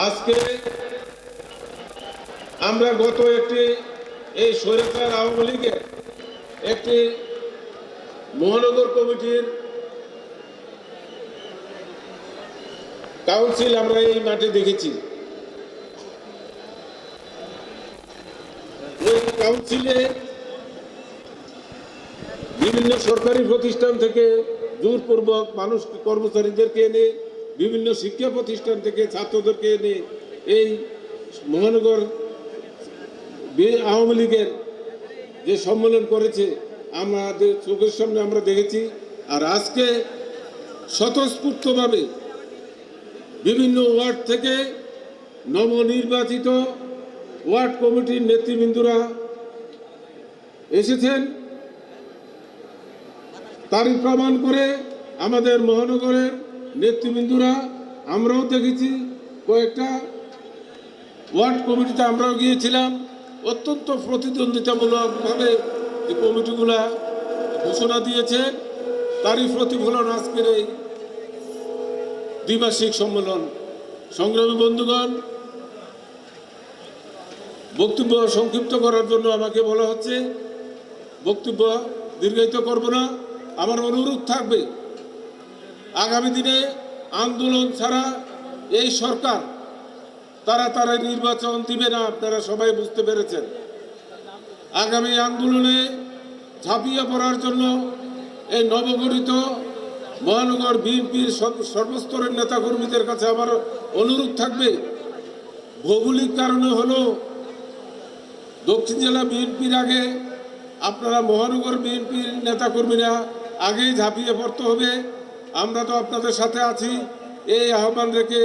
আজকে আমরা গত একটি এই স্বৈরাচার আওয়ামী লীগের একটি মহানগর কমিটির কাউন্সিল আমরা এই মাঠে দেখেছি। কাউন্সিলে বিভিন্ন সরকারি প্রতিষ্ঠান থেকে জোরপূর্বক মানুষ কর্মচারীদেরকে এনে বিভিন্ন শিক্ষা প্রতিষ্ঠান থেকে ছাত্রদেরকে এনে এই মহানগর আওয়ামী লীগের যে সম্মেলন করেছে, আমাদের চোখের সামনে আমরা দেখেছি। আর আজকে স্বতঃস্ফূর্তভাবে বিভিন্ন ওয়ার্ড থেকে নবনির্বাচিত ওয়ার্ড কমিটির নেতৃবৃন্দরা এসেছেন। তারই প্রমাণ করে আমাদের মহানগরের নেতৃবৃন্দরা, আমরাও দেখেছি কয়েকটা ওয়ার্ড কমিটিতে আমরাও গিয়েছিলাম। অত্যন্ত প্রতিদ্বন্দ্বিতামূলকভাবে যে কমিটিগুলা ঘোষণা দিয়েছে। তারই প্রতিফলন আজকের এই দ্বিমাসিক সম্মেলন। সংগ্রামী বন্ধুগণ, বক্তব্য সংক্ষিপ্ত করার জন্য আমাকে বলা হচ্ছে, বক্তব্য দীর্ঘায়িত করব না। আমার অনুরোধ থাকবে আগামী দিনে আন্দোলন ছাড়া এই সরকার তারা তারা নির্বাচন দিবে না, আপনারা সবাই বুঝতে পেরেছেন। আগামী আন্দোলনে ঝাঁপিয়ে পড়ার জন্য এই নবগঠিত মহানগর বিএনপির সর্বস্তরের নেতাকর্মীদের কাছে আমার অনুরোধ থাকবে। ভৌগোলিক কারণে হলো দক্ষিণ জেলা বিএনপির আগে আপনারা মহানগর বিএনপির নেতাকর্মীরা আগেই ঝাঁপিয়ে পড়তে হবে। আমরা তো আপনাদের সাথে আছি। এই আহ্বান রেখে